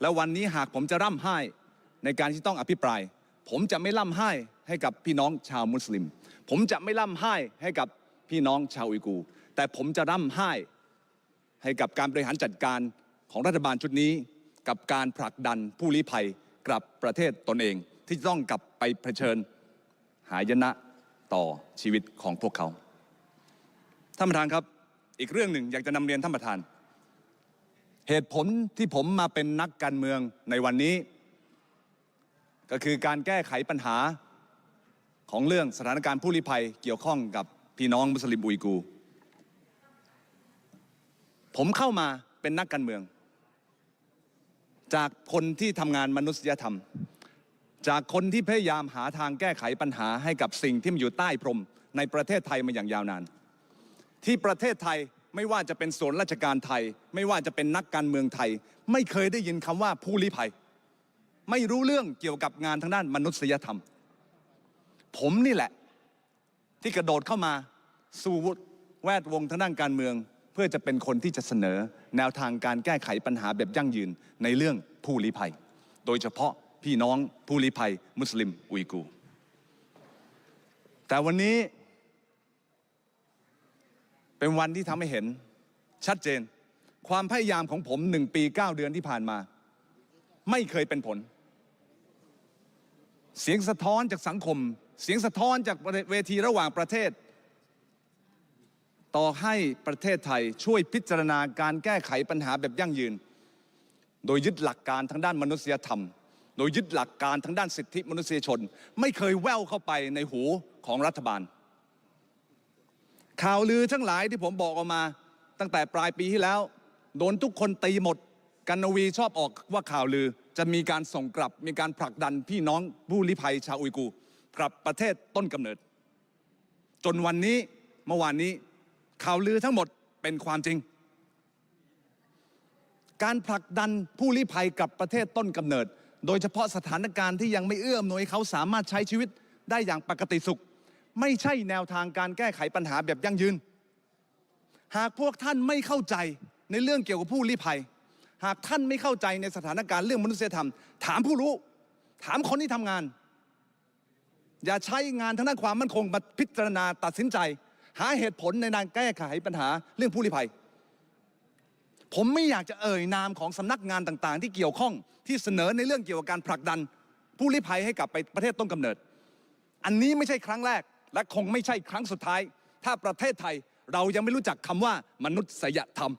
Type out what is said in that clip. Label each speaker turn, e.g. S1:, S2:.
S1: แล้ววันนี้หากผมจะร่ำไห้ในการที่ต้องอภิปราย ผมจะไม่ร่ำไห้ให้กับพี่น้องชาวมุสลิม ผมจะไม่ร่ำไห้ให้กับพี่น้องชาวอุยกู แต่ผมจะร่ำไห้ให้กับการบริหารจัดการของรัฐบาลชุดนี้ กับการผลักดันผู้ลี้ภัยกลับประเทศตนเอง ที่ต้องกลับไปเผชิญ หายนะต่อชีวิตของพวกเขาท่านประธานครับ อีกเรื่องหนึ่งอยากจะนำเรียนท่านประธาน เหตุผลที่ผมมาเป็นนักการเมืองในวันนี้ ก็คือการแก้ไขปัญหาของเรื่องสถานการณ์ผู้ลี้ภัยเกี่ยวข้องกับพี่น้องมุสลิมอุยกู ผมเข้ามาเป็นนักการเมือง จากคนที่ทำงานมนุษยธรรม จากคนที่พยายามหาทางแก้ไขปัญหาให้กับสิ่งที่มันอยู่ใต้พรมในประเทศไทยมาอย่างยาวนาน ที่ประเทศไทย ไม่ว่าจะเป็นส่วนราชการไทย ไม่ว่าจะเป็นนักการเมืองไทย ไม่เคยได้ยินคำว่าผู้ลี้ภัย ไม่รู้เรื่องเกี่ยวกับงานทางด้านมนุษยธรรม ผมนี่แหละ ที่กระโดดเข้ามาสู่แวดวงทางด้านการเมือง เพื่อจะเป็นคนที่จะเสนอแนวทางการแก้ไขปัญหาแบบยั่งยืนในเรื่องผู้ลี้ภัย โดยเฉพาะพี่น้องผู้ลี้ภัย มุสลิมอุยกูร์แต่วันนี้ เป็นวันที่ทำให้เห็นชัดเจน ความพยายามของผมหนึ่งปีเก้าเดือนที่ผ่านมา ไม่เคยเป็นผล เสียงสะท้อนจากสังคม เสียงสะท้อนจากเวทีระหว่างประเทศ ต่อให้ประเทศไทยช่วยพิจารณาการแก้ไขปัญหาแบบยั่งยืน โดยยึดหลักการทางด้านมนุษยธรรม โดยยึดหลักการทางด้านสิทธิมนุษยชน ไม่เคยแว่วเข้าไปในหูของรัฐบาล ข่าวลือทั้งหลายที่ผมบอกออกมา ตั้งแต่ปลายปีที่แล้ว โดนทุกคนตีหมด กันนวีชอบออกว่าข่าวลือจะมีการส่งกลับ มีการผลักดันพี่น้องผู้ลี้ภัยชาวอุยกูร์กลับประเทศต้นกำเนิด จนวันนี้เมื่อวานนี้ข่าวลือทั้งหมดเป็นความจริง การผลักดันผู้ลี้ภัยกลับประเทศต้นกำเนิด โดยเฉพาะสถานการณ์ที่ยังไม่เอื้อมหน่วยเขาสามารถใช้ชีวิตได้อย่างปกติสุข ไม่ใช่แนวทางการแก้ไขปัญหาแบบยั่งยืน หากพวกท่านไม่เข้าใจในเรื่องเกี่ยวกับผู้ลี้ภัย หากท่านไม่เข้าใจในสถานการณ์เรื่องมนุษยธรรม ถามผู้รู้ ถามคนที่ทำงาน อย่าใช้งานทางด้านความมั่นคงมาพิจารณาตัดสินใจ หาเหตุผลในการแก้ไขปัญหาเรื่องผู้ลี้ภัย ผมไม่อยากจะเอ่ยนามของสำนักงานต่างๆ ที่เกี่ยวข้องที่เสนอในเรื่องเกี่ยวกับการผลักดัน ผู้ลี้ภัยให้กลับไปประเทศต้นกำเนิด อันนี้ไม่ใช่ครั้งแรก และคงไม่ใช่ครั้งสุดท้าย ถ้าประเทศไทยเรายังไม่รู้จักคำว่ามนุษยธรรม